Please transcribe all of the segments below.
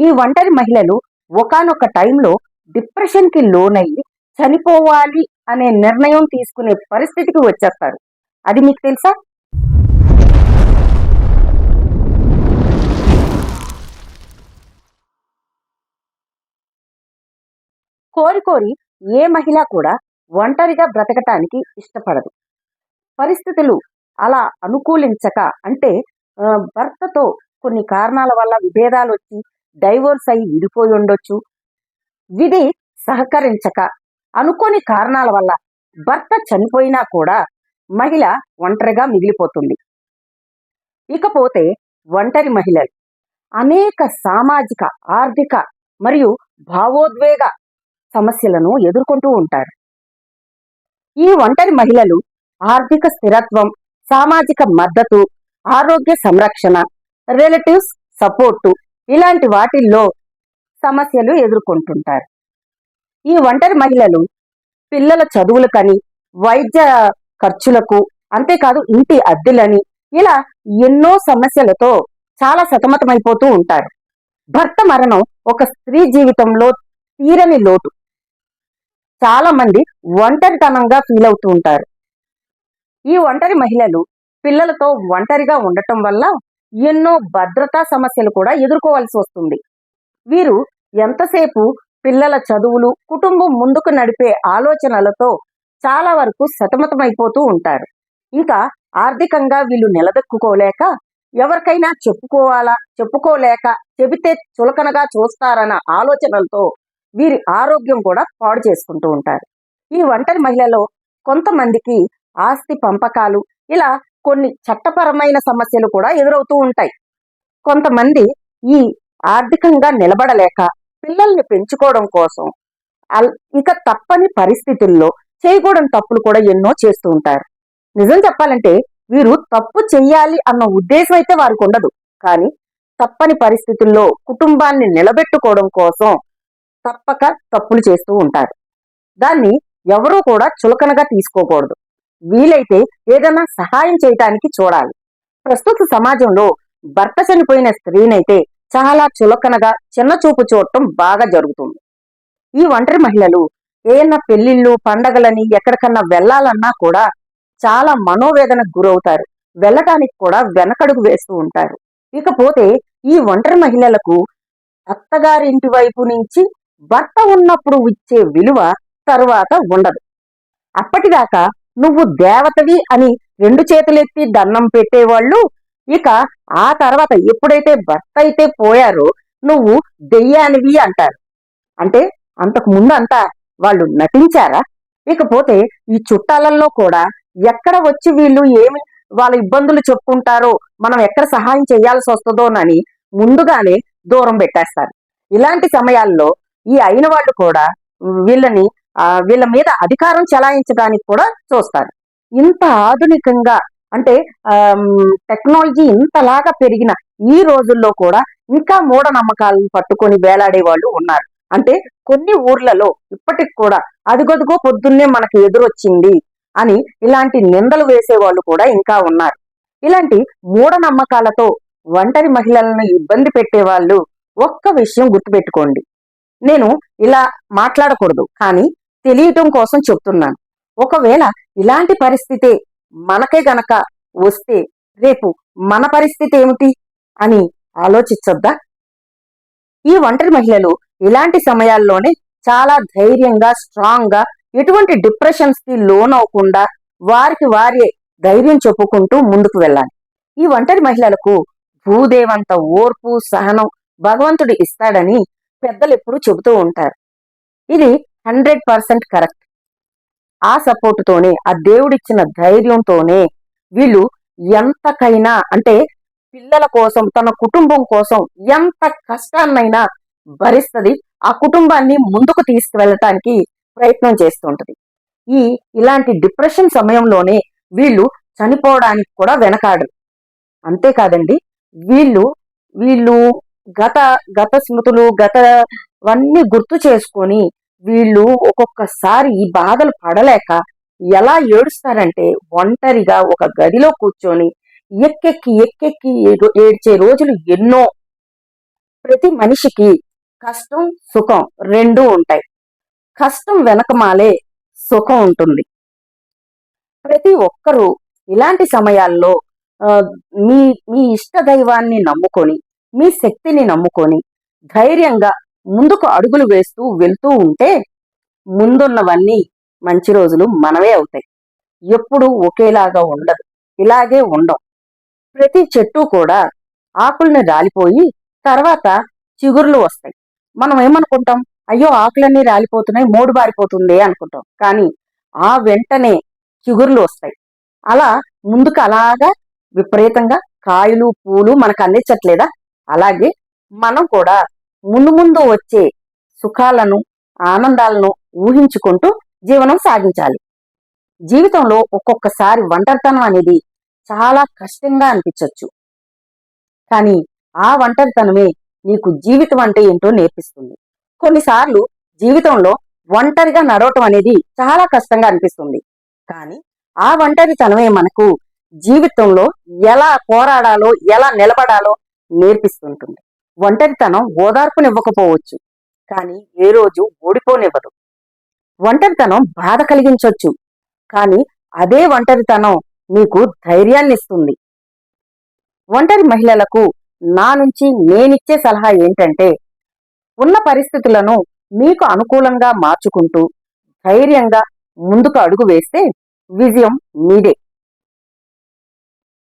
ఈ ఒంటరి మహిళలు ఒకానొక టైంలో డిప్రెషన్కి లోనయ్యి చనిపోవాలి అనే నిర్ణయం తీసుకునే పరిస్థితికి వచ్చేస్తారు. అది మీకు తెలుసా? కోరి కోరి ఏ మహిళ కూడా ఒంటరిగా బ్రతకటానికి ఇష్టపడదు. పరిస్థితులు అలా అనుకూలించక అంటే భర్తతో కొన్ని కారణాల వల్ల విభేదాలు వచ్చి డైవోర్స్ అయి విడిపోయి ఉండొచ్చు. విధి సహకరించక అనుకోని కారణాల వల్ల భర్త చనిపోయినా కూడా మహిళ ఒంటరిగా మిగిలిపోతుంది. ఇకపోతే ఒంటరి మహిళలు అనేక సామాజిక ఆర్థిక మరియు భావోద్వేగ సమస్యలను ఎదుర్కొంటూ ఉంటారు. ఈ ఒంటరి మహిళలు ఆర్థిక స్థిరత్వం సామాజిక మద్దతు ఆరోగ్య సంరక్షణ రిలేటివ్స్ సపోర్టు ఇలాంటి వాటిల్లో సమస్యలు ఎదుర్కొంటుంటారు. ఈ ఒంటరి మహిళలు పిల్లల చదువులకని వైద్య ఖర్చులకు అంతేకాదు ఇంటి అద్దెలని ఇలా ఎన్నో సమస్యలతో చాలా సతమతమైపోతూ ఉంటారు. భర్త మరణం ఒక స్త్రీ జీవితంలో తీరని లోటు. చాలా మంది ఒంటరితనంగా ఫీల్ అవుతూ ఉంటారు. ఈ ఒంటరి మహిళలు పిల్లలతో ఒంటరిగా ఉండటం వల్ల ఎన్నో భద్రతా సమస్యలు కూడా ఎదుర్కోవాల్సి వస్తుంది. వీరు ఎంతసేపు పిల్లల చదువులు కుటుంబం ముందుకు నడిపే ఆలోచనలతో చాలా వరకు సతమతమైపోతూ ఉంటారు. ఇంకా ఆర్థికంగా వీళ్ళు నిలదొక్కుకోలేక ఎవరికైనా చెప్పుకోవాలా చెప్పుకోలేక చెబితే చులకనగా చూస్తారన్న ఆలోచనలతో వీరి ఆరోగ్యం కూడా పాడు చేసుకుంటూ ఉంటారు. ఈ ఒంటరి మహిళలో కొంతమందికి ఆస్తి పంపకాలు ఇలా కొన్ని చట్టపరమైన సమస్యలు కూడా ఎదురవుతూ ఉంటాయి. కొంతమంది ఈ ఆర్థికంగా నిలబడలేక పిల్లల్ని పెంచుకోవడం కోసం అల్- ఇక తప్పని పరిస్థితుల్లో చేయకూడని తప్పులు కూడా ఎన్నో చేస్తూ ఉంటారు. నిజం చెప్పాలంటే వీరు తప్పు చెయ్యాలి అన్న ఉద్దేశం అయితే వారికి ఉండదు. కానీ తప్పని పరిస్థితుల్లో కుటుంబాన్ని నిలబెట్టుకోవడం కోసం తప్పక తప్పులు చేస్తూ ఉంటారు. దాన్ని ఎవరూ కూడా చులకనగా తీసుకోకూడదు. వీలైతే ఏదైనా సహాయం చేయటానికి చూడాలి. ప్రస్తుత సమాజంలో భర్త చనిపోయిన స్త్రీనైతే చాలా చులకనగా చిన్న చూపు చూడటం బాగా జరుగుతుంది. ఈ ఒంటరి మహిళలు ఏదైనా పెళ్ళిళ్ళు పండగలని ఎక్కడికన్నా వెళ్ళాలన్నా కూడా చాలా మనోవేదనకు గురవుతారు. వెళ్ళటానికి కూడా వెనకడుగు వేస్తూ ఉంటారు. ఇకపోతే ఈ ఒంటరి మహిళలకు అత్తగారింటి వైపు నుంచి భర్త ఉన్నప్పుడు ఇచ్చే విలువ తరువాత ఉండదు. అప్పటిదాకా నువ్వు దేవతవి అని రెండు చేతులెత్తి దండం పెట్టేవాళ్ళు. ఇక ఆ తర్వాత ఎప్పుడైతే భర్త అయితే పోయారో నువ్వు దెయ్యానివి అంటారు. అంటే అంతకు ముందు అంతా వాళ్ళు నటించారా? ఇకపోతే ఈ చుట్టాలల్లో కూడా ఎక్కడ వచ్చి వీళ్ళు ఏమి వాళ్ళ ఇబ్బందులు చెప్పుకుంటారో మనం ఎక్కడ సహాయం చేయాల్సి వస్తుందోనని ముందుగానే దూరం పెట్టేస్తారు. ఇలాంటి సమయాల్లో ఈ అయిన వాళ్ళు కూడా వీళ్ళని వీళ్ళ మీద అధికారం చెలాయించడానికి కూడా చూస్తారు. ఇంత ఆధునికంగా అంటే టెక్నాలజీ ఇంతలాగా పెరిగిన ఈ రోజుల్లో కూడా ఇంకా మూఢనమ్మకాలను పట్టుకొని వేలాడే వాళ్ళు ఉన్నారు. అంటే కొన్ని ఊర్లలో ఇప్పటికి కూడా అదిగొదిగో పొద్దున్నే మనకి ఎదురొచ్చింది అని ఇలాంటి నిందలు వేసే వాళ్ళు కూడా ఇంకా ఉన్నారు. ఇలాంటి మూఢనమ్మకాలతో ఒంటరి మహిళలను ఇబ్బంది పెట్టే వాళ్ళు ఒక్క విషయం గుర్తుపెట్టుకోండి. నేను ఇలా మాట్లాడకూడదు కానీ తెలియటం కోసం చెప్తున్నాను. ఒకవేళ ఇలాంటి పరిస్థితే మనకే గనక వస్తే రేపు మన పరిస్థితి ఏమిటి అని ఆలోచించొద్దా ఈ ఒంటరి మహిళలు ఇలాంటి సమయాల్లోనే చాలా ధైర్యంగా స్ట్రాంగ్గా ఎటువంటి డిప్రెషన్స్కి లోనవకుండా వారికి వారే ధైర్యం చెప్పుకుంటూ ముందుకు వెళ్ళాలి. ఈ ఒంటరి మహిళలకు భూదేవంత ఓర్పు సహనం భగవంతుడు ఇస్తాడని పెద్దలు ఎప్పుడూ చెబుతూ ఉంటారు. ఇది హండ్రెడ్ పర్సెంట్ కరెక్ట్. ఆ సపోర్టుతోనే ఆ దేవుడిచ్చిన ధైర్యంతోనే వీళ్ళు ఎంతకైనా అంటే పిల్లల కోసం తన కుటుంబం కోసం ఎంత కష్టాన్నైనా భరిస్తుంది. ఆ కుటుంబాన్ని ముందుకు తీసుకువెళ్ళటానికి ప్రయత్నం చేస్తుంటది. ఈ ఇలాంటి డిప్రెషన్ సమయంలోనే వీళ్ళు చనిపోవడానికి కూడా వెనకాడరు. అంతేకాదండి వీళ్ళు వీళ్ళు గత గత స్మృతులు గతవన్నీ గుర్తు చేసుకొని వీళ్ళు ఒక్కొక్కసారి ఈ బాధలు పడలేక ఎలా ఏడుస్తారంటే ఒంటరిగా ఒక గదిలో కూర్చొని ఎక్కెక్కి ఎక్కెక్కి ఏడు- ఏడ్చే రోజులు ఎన్నో. ప్రతి మనిషికి కష్టం సుఖం రెండూ ఉంటాయి. కష్టం వెనకమాలే సుఖం ఉంటుంది. ప్రతి ఒక్కరూ ఇలాంటి సమయాల్లో మీ మీ ఇష్ట దైవాన్ని నమ్ముకొని మీ శక్తిని నమ్ముకొని ధైర్యంగా ముందుకు అడుగులు వేస్తూ వెళ్తూ ఉంటే ముందున్నవన్నీ మంచి రోజులు మనవే అవుతాయి. ఎప్పుడూ ఒకేలాగా ఉండదు. ఇలాగే ఉండవు ప్రతి చెట్టు కూడా ఆకుల్ని రాలిపోయి తర్వాత చిగుర్లు వస్తాయి. మనం ఏమనుకుంటాం? అయ్యో ఆకులన్నీ రాలిపోతున్నాయి మోడు బారిపోతుంది అనుకుంటాం. కానీ ఆ వెంటనే చిగుర్లు వస్తాయి. అలా ముందుకు అలాగా విపరీతంగా కాయలు పూలు మనకు అందించట్లేదా? అలాగే మనం కూడా ముందు ముందు వచ్చే సుఖాలను ఆనందాలను ఊహించుకుంటూ జీవనం సాగించాలి. జీవితంలో ఒక్కొక్కసారి ఒంటరితనం అనేది చాలా కష్టంగా అనిపించవచ్చు కానీ ఆ ఒంటరితనమే నీకు జీవితం అంటే ఏంటో నేర్పిస్తుంది. కొన్నిసార్లు జీవితంలో ఒంటరిగా నడవటం అనేది చాలా కష్టంగా అనిపిస్తుంది. కానీ ఆ ఒంటరితనమే మనకు జీవితంలో ఎలా పోరాడాలో ఎలా నిలబడాలో నేర్పిస్తుంటుంది. ఒంటరితనం ఓదార్పునివ్వకపోవచ్చు. కానీ ఏ రోజు ఓడిపోనివ్వదు. ఒంటరితనం బాధ కలిగించవచ్చు కానీ అదే ఒంటరితనం మీకు ధైర్యాన్నిస్తుంది. ఒంటరి మహిళలకు నా నుంచి నేనిచ్చే సలహా ఏంటంటే ఉన్న పరిస్థితులను మీకు అనుకూలంగా మార్చుకుంటూ ధైర్యంగా ముందుకు అడుగు వేస్తే విజయం మీదే.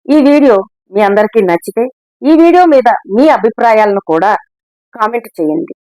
ఈ వీడియో మీ అందరికీ నచ్చితే ఈ వీడియో మీద మీ అభిప్రాయాలను కూడా కామెంట్ చేయండి.